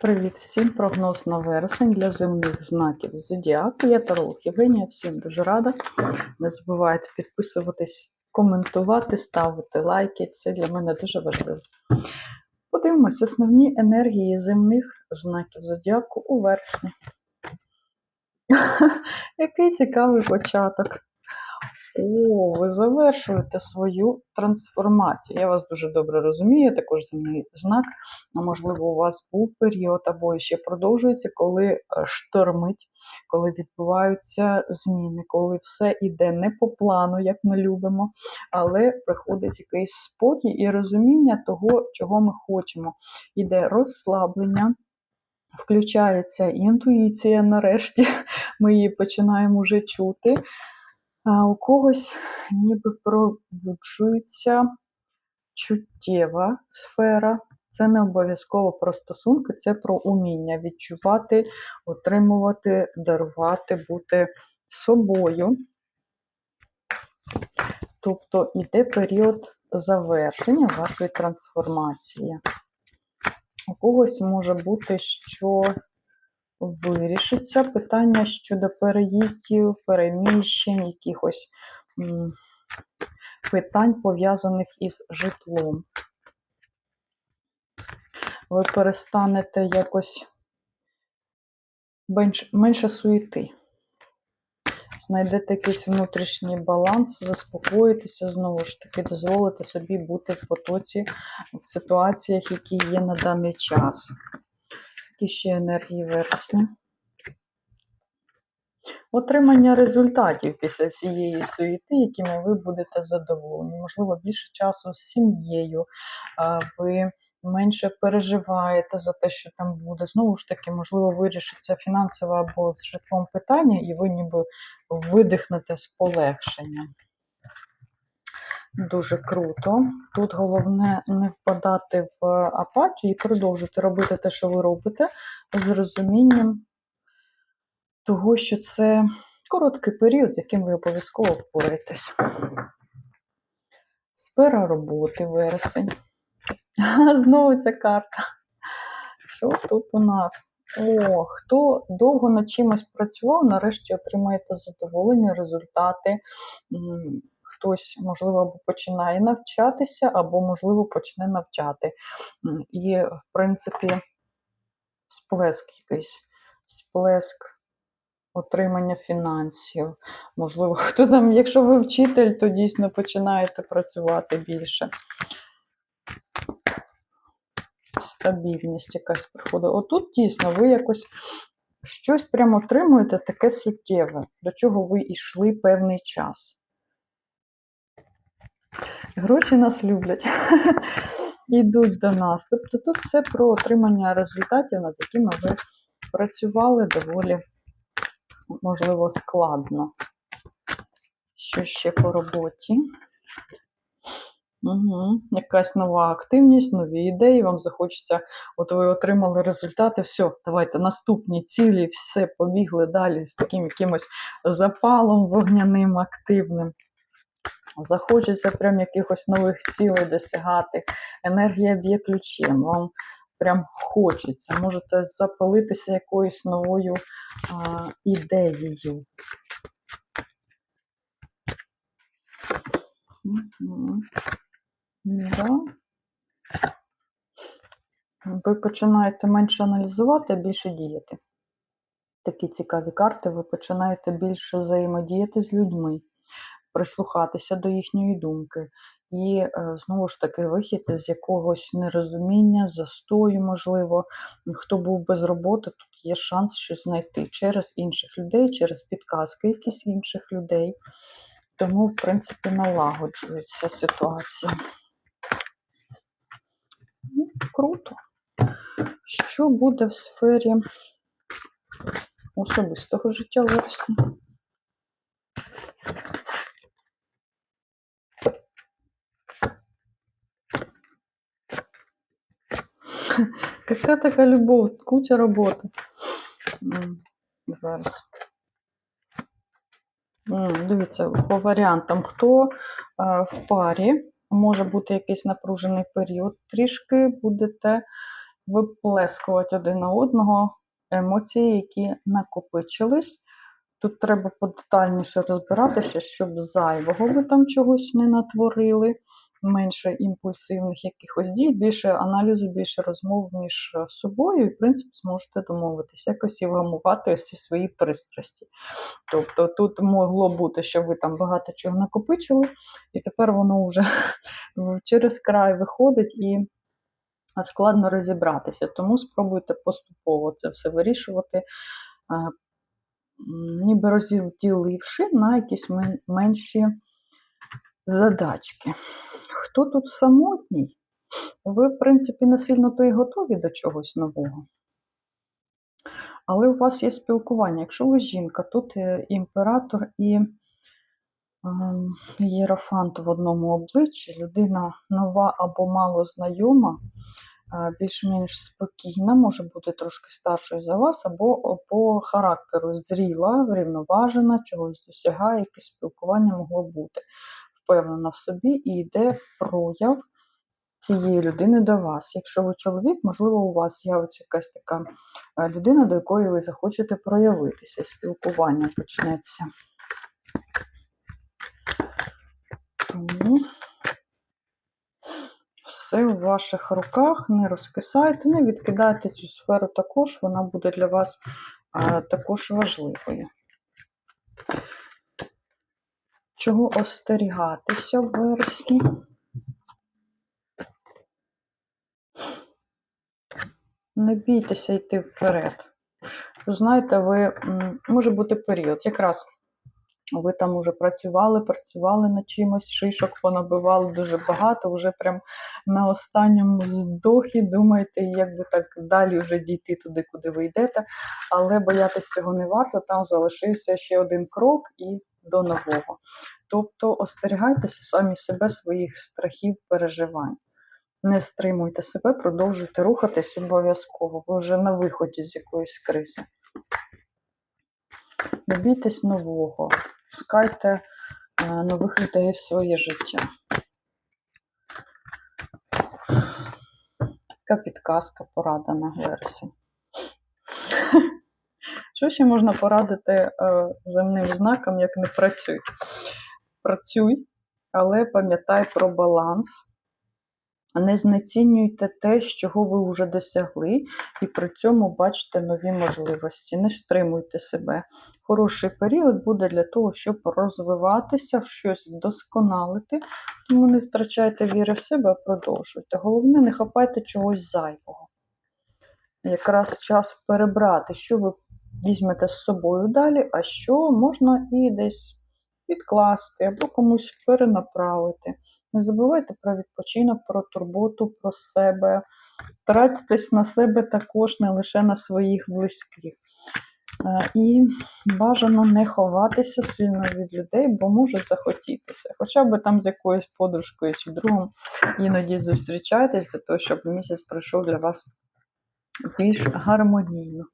Привіт всім! Прогноз на вересень для земних знаків Зодіаку. Я Таролог Євгенія. Всім дуже рада. Не забувайте підписуватись, коментувати, ставити лайки. Це для мене дуже важливо. Подивимось основні енергії земних знаків Зодіаку у вересні. Який цікавий початок. О, ви завершуєте свою трансформацію. Я вас дуже добре розумію, також земний знак. А Можливо, у вас був період або ще продовжується, коли е, штормить, коли відбуваються зміни, коли все йде не по плану, як ми любимо, але приходить якийсь спокій і розуміння того, чого ми хочемо. Іде розслаблення. Включається інтуїція нарешті, ми її починаємо вже чути. А у когось ніби пробуджується чуттєва сфера. Це не обов'язково про стосунки, це про уміння відчувати, отримувати, дарувати, бути собою. Тобто йде період завершення вашої трансформації. У когось може бути, що вирішиться питання щодо переїздів, переміщень, якихось м, питань, пов'язаних із житлом. Ви перестанете якось менш, менше суєти. Знайдете якийсь внутрішній баланс, заспокоїтеся, знову ж таки, дозволите собі бути в потоці в ситуаціях, які є на даний час. Які ще енергії вересня? Отримання результатів після цієї суєти, якими ви будете задоволені. Можливо, більше часу з сім'єю, ви менше переживаєте за те, що там буде. Знову ж таки, можливо, вирішиться фінансове або з житлом питання, і ви ніби видихнете з полегшенням. Дуже круто. Тут головне не впадати в апатію і продовжити робити те, що ви робите, з розумінням того, що це короткий період, з яким ви обов'язково впораєтесь. Сфера роботи вересень. Знову ця карта. Що тут у нас? О, хто довго над чимось працював, нарешті отримаєте задоволення, результати. Хтось, можливо, або починає навчатися, або, можливо, почне навчати. І, в принципі, сплеск якийсь, сплеск отримання фінансів. Можливо, хто там, якщо ви вчитель, то дійсно починаєте працювати більше. Стабільність якась приходить. Отут дійсно ви якось щось прямо отримуєте таке суттєве, до чого ви йшли певний час. Гроші нас люблять, йдуть до нас. Тобто тут все про отримання результатів, над якими ви працювали доволі, можливо, складно. Що ще по роботі? Угу. Якась нова активність, нові ідеї, вам захочеться, от ви отримали результати, все, давайте наступні цілі, все, побігли далі з таким якимось запалом вогняним, активним. Захочеться прям якихось нових цілей досягати. Енергія б'є ключем, вам прям хочеться. Можете запалитися якоюсь новою а, ідеєю. Да. Ви починаєте менше аналізувати, а більше діяти. Такі цікаві карти, ви починаєте більше взаємодіяти з людьми, прислухатися до їхньої думки. І е, знову ж таки вихід з якогось нерозуміння, застою, можливо. Хто був без роботи, тут є шанс щось знайти через інших людей, через підказки якісь інших людей. Тому, в принципі, налагоджується ситуація. Ну, круто. Що буде в сфері особистого життя вересня? Яка така любов, куча роботи. Зараз. Дивіться, по варіантам, хто е, в парі, може бути якийсь напружений період, трішки будете виплескувати один на одного емоції, які накопичились. Тут треба подетальніше розбиратися, щоб зайвого ви там чогось не натворили, менше імпульсивних якихось дій, більше аналізу, більше розмов між е, собою, і, в принципі, зможете домовитися, якось і вгамувати ці свої пристрасті. Тобто тут могло бути, що ви там багато чого накопичили, і тепер воно вже через край виходить і складно розібратися. Тому спробуйте поступово це все вирішувати, е, ніби розділивши на якісь менші задачки. Хто тут самотній? Ви, в принципі, не сильно то й готові до чогось нового. Але у вас є спілкування. Якщо ви жінка, тут е, імператор і ем, єрофант в одному обличчі, людина нова або мало знайома, е, більш-менш спокійна, може бути трошки старшою за вас, або по характеру зріла, врівноважена, чогось досягає, якесь спілкування могло бути. Впевнена в собі і йде прояв цієї людини до вас. Якщо ви чоловік, можливо, у вас з'явиться якась така е, людина, до якої ви захочете проявитися, спілкування почнеться. Тому все в ваших руках, не розкисайте, не відкидайте цю сферу також, вона буде для вас е, також важливою. Чого остерігатися в вересні? Не бійтеся йти вперед. Знаєте, ви може бути період, якраз ви там уже працювали, працювали над чимось, шишок понабивали дуже багато, вже прям на останньому здохі думаєте, як би так далі вже дійти туди, куди ви йдете. Але боятися цього не варто, там залишився ще один крок і до нового. Тобто остерігайтеся самі себе, своїх страхів, переживань. Не стримуйте себе, продовжуйте рухатись обов'язково. Ви вже на виході з якоїсь кризи. Не бійтесь нового, пускайте е, нових людей в своє життя. Така підказка, порада на версі. Що ще можна порадити е, земним знакам, як не працюй? Працюй, але пам'ятай про баланс. Не знецінюйте те, чого ви вже досягли, і при цьому бачите нові можливості. Не стримуйте себе. Хороший період буде для того, щоб розвиватися, щось вдосконалити, тому не втрачайте віри в себе, а продовжуйте. Головне, не хапайте чогось зайвого. Якраз час перебрати, що ви візьмете з собою далі, а що можна і десь відкласти або комусь перенаправити. Не забувайте про відпочинок, про турботу, про себе. Тратьтесь на себе також, не лише на своїх близьких. Е, І бажано не ховатися сильно від людей, бо може захотітися. Хоча б там з якоюсь подружкою чи другом іноді зустрічайтесь для того, щоб місяць пройшов для вас більш гармонійно.